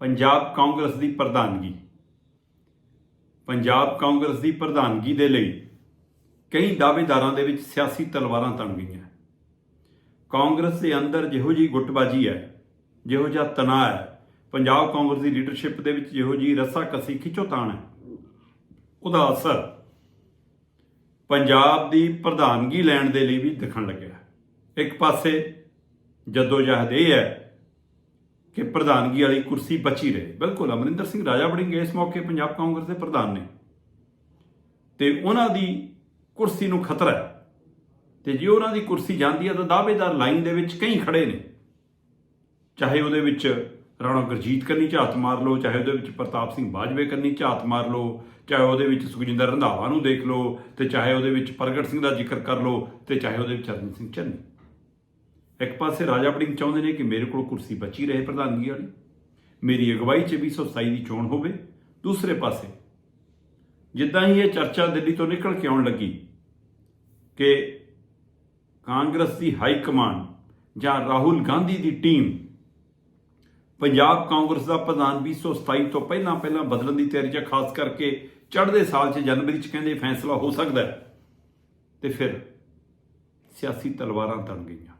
ਪੰਜਾਬ ਕਾਂਗਰਸ ਦੀ ਪ੍ਰਧਾਨਗੀ। ਪੰਜਾਬ ਕਾਂਗਰਸ ਦੀ ਪ੍ਰਧਾਨਗੀ ਦੇ ਲਈ ਕਈ ਦਾਅਵੇਦਾਰਾਂ ਦੇ ਵਿੱਚ ਸਿਆਸੀ ਤਲਵਾਰਾਂ ਤਣ ਗਈਆਂ। ਕਾਂਗਰਸ ਦੇ ਅੰਦਰ ਜਿਹੋ ਜੀ ਗੁੱਟਬਾਜੀ ਹੈ, ਜਿਹੋ ਜਿਹਾ ਤਣਾਅ ਹੈ, ਪੰਜਾਬ ਕਾਂਗਰਸ ਦੀ ਲੀਡਰਸ਼ਿਪ ਦੇ ਵਿੱਚ ਜਿਹੋ ਜੀ ਰੱਸਾ ਕਸੀ ਖਿੱਚੋਤਾਣ ਹੈ। ਉਹਦਾ ਅਸਰ ਪੰਜਾਬ ਦੀ ਪ੍ਰਧਾਨਗੀ ਲੈਣ ਦੇ ਲਈ ਵੀ ਦਿਖਣ ਲੱਗਿਆ। ਇੱਕ ਪਾਸੇ ਜਦੋਜਹਿਦ ਇਹ ਹੈ ਕਿ ਪ੍ਰਧਾਨਗੀ ਵਾਲੀ ਕੁਰਸੀ ਬਚੀ ਰਹੇ। ਬਿਲਕੁਲ, ਅਮਰਿੰਦਰ ਸਿੰਘ ਰਾਜਾ ਵੜਿੰਗ ਇਸ ਮੌਕੇ ਪੰਜਾਬ ਕਾਂਗਰਸ ਦੇ ਪ੍ਰਧਾਨ ਨੇ। ਤੇ ਉਹਨਾਂ ਦੀ ਕੁਰਸੀ ਨੂੰ ਖਤਰਾ ਹੈ। ਤੇ ਜੇ ਉਹਨਾਂ ਦੀ ਕੁਰਸੀ ਜਾਂਦੀ ਹੈ ਤਾਂ ਦਾਅਵੇਦਾਰ ਲਾਈਨ ਦੇ ਵਿੱਚ ਕਈ ਖੜੇ ਨੇ। ਚਾਹੇ ਉਹਦੇ ਵਿੱਚ ਰਾਣਾ ਗੁਰਜੀਤ ਕਰਨੀ ਝਾਤ ਮਾਰ ਲਓ, ਚਾਹੇ ਉਹਦੇ ਵਿੱਚ ਪ੍ਰਤਾਪ ਸਿੰਘ ਬਾਜਵੇ ਕਰਨੀ ਝਾਤ ਮਾਰ ਲਓ, ਚਾਹੇ ਉਹਦੇ ਵਿੱਚ ਸੁਖਜਿੰਦਰ ਰੰਧਾਵਾ ਨੂੰ ਦੇਖ ਲਓ, ਤੇ ਚਾਹੇ ਉਹਦੇ ਵਿੱਚ ਪ੍ਰਗਟ ਸਿੰਘ ਦਾ ਜ਼ਿਕਰ ਕਰ ਲਓ, ਤੇ ਚਾਹੇ ਉਹਦੇ ਵਿੱਚ ਚਰਨ ਸਿੰਘ ਚੰਨੀ। ਇੱਕ ਪਾਸੇ ਰਾਜਾ ਵੜਿੰਗ ਚਾਹੁੰਦੇ ਨੇ ਕਿ ਮੇਰੇ ਕੋਲ ਕੁਰਸੀ ਬਚੀ ਰਹੇ ਪ੍ਰਧਾਨਗੀ ਵਾਲੀ। ਮੇਰੀ ਅਗਵਾਈ 'ਚ 2027 ਦੀ ਚੋਣ ਹੋਵੇ। ਦੂਸਰੇ ਪਾਸੇ, ਜਿੱਦਾਂ ਹੀ ਇਹ ਚਰਚਾ ਦਿੱਲੀ ਤੋਂ ਨਿਕਲ ਕੇ ਆਉਣ ਲੱਗੀ ਕਿ ਕਾਂਗਰਸ ਦੀ ਹਾਈ ਕਮਾਂਡ ਜਾਂ ਰਾਹੁਲ ਗਾਂਧੀ ਦੀ ਟੀਮ ਪੰਜਾਬ ਕਾਂਗਰਸ ਦਾ ਪ੍ਰਧਾਨ 2027 ਤੋਂ ਪਹਿਲਾਂ ਪਹਿਲਾਂ ਬਦਲਣ ਦੀ ਤਿਆਰੀ 'ਚ, ਖਾਸ ਕਰਕੇ ਚੜ੍ਹਦੇ ਸਾਲ 'ਚ ਜਨਵਰੀ 'ਚ ਕਹਿੰਦੇ ਫੈਸਲਾ ਹੋ ਸਕਦਾ ਹੈ, ਤੇ ਫਿਰ ਸਿਆਸੀ ਤਲਵਾਰਾਂ ਤਣ ਗਈਆਂ।